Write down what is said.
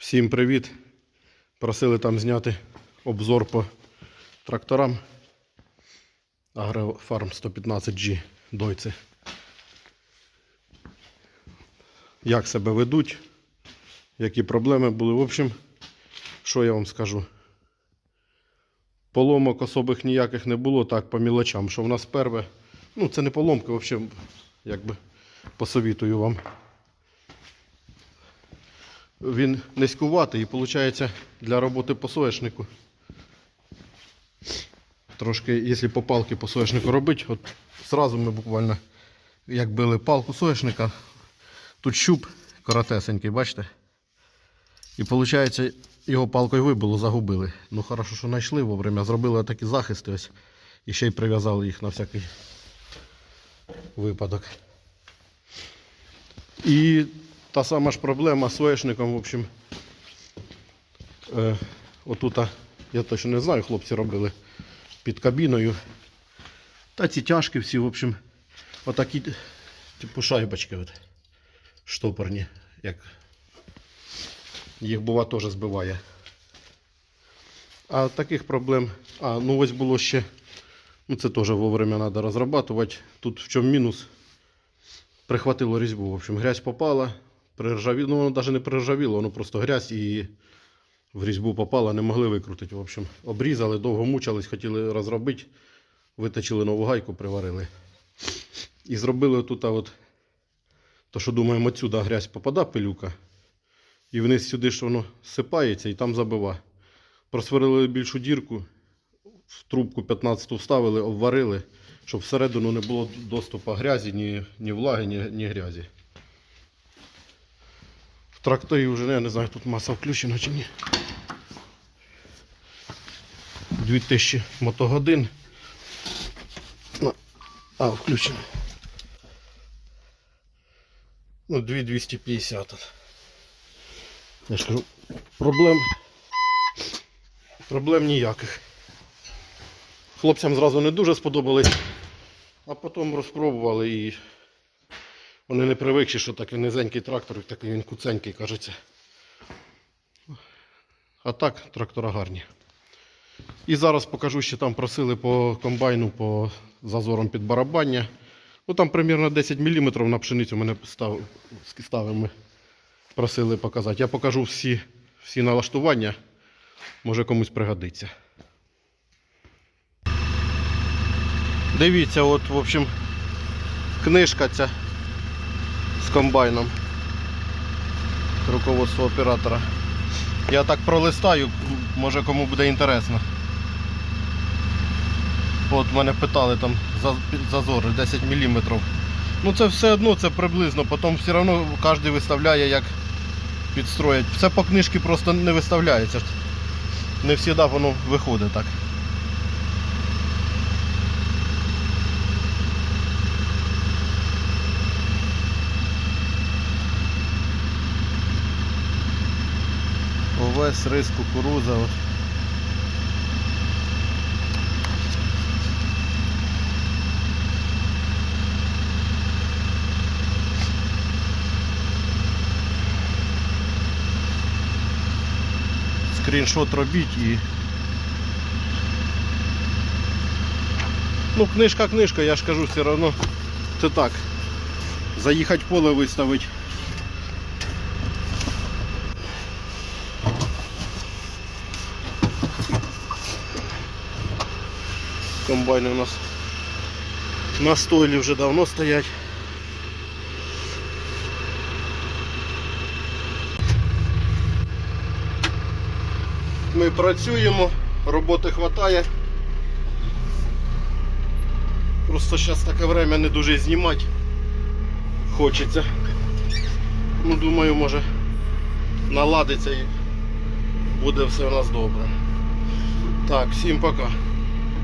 Всім привіт. Просили там зняти обзор по тракторам. Агрофарм 115G Дойце. Як себе ведуть, які проблеми були. В общем, що я вам скажу? Поломок особих ніяких не було, так по мілочам. Що в нас перше, ну це не поломки, взагалі, якби посовітую вам. Він низькуватий і виходить для роботи по соняшнику. Трошки, якщо по палки по соняшнику робити, от зразу ми буквально як били палку соняшника, тут щуп коротесенький, бачите? І виходить, його палкою вибило, загубили. Ну хорошо, що знайшли вовремя, зробили такі захисти ось і ще й прив'язали їх на всякий випадок. І та сама ж проблема з соняшником, в общем, е, отута, я точно не знаю, хлопці робили під кабіною. Та ці тяжкі всі, в общем, отакі, типу шайбочки от, штопорні, як їх бува теж збиває. А таких проблем. А, ну ось було ще. Ну це теж вовремя треба розрабатувати. Тут в чому мінус? Прихватило різьбу. В общем, грязь попала, приржавіло. Ну, воно навіть не приржавіло, воно просто грязь і в різьбу попала, не могли викрутити. В общем, обрізали, довго мучились, хотіли розробити, виточили нову гайку, приварили. І зробили тут, от, то що думаємо, отсюди грязь попада, пилюка. І вниз сюди ж воно сипається і там забива. Просварили більшу дірку, в трубку 15 вставили, обварили, щоб всередину не було доступу грязі, ні, ні влаги, ні, ні грязі. В тракторі вже я не знаю, тут маса включена чи ні. 2000 мотогодин. Ну, А, включено. Ну, 2250. Я ж кажу, проблем, проблем ніяких. Хлопцям зразу не дуже сподобались, а потім розпробували і вони не привикші, що такий низенький трактор, такий він куценький, кажеться. А так, трактора гарні. І зараз покажу, що там просили по комбайну по зазорам під барабання. Ну там примерно 10 мм на пшеницю мене став, ставимо. Просили показати. Я покажу всі, всі налаштування. Може комусь пригодиться. Дивіться, от, в общем, книжка ця комбайном. Руководство оператора. Я так пролистаю, може кому буде інтересно. От мене питали там за- зазори 10 мм. Ну це все одно, це приблизно, потім все одно кожен виставляє як підстроїть. Все по книжці просто не виставляється. Не завжди воно виходить так. Овес, рис, кукуруза. От. Скріншот робіть і. Ну, книжка, книжка, я ж кажу, все одно це так. Заїхати поле виставити. Комбайни у нас на стойлі вже давно стоять. Ми працюємо, роботи вистачає. Просто зараз таке время не дуже знімати хочеться. Ну, думаю, може наладиться і буде все у нас добре. Так, всім пока.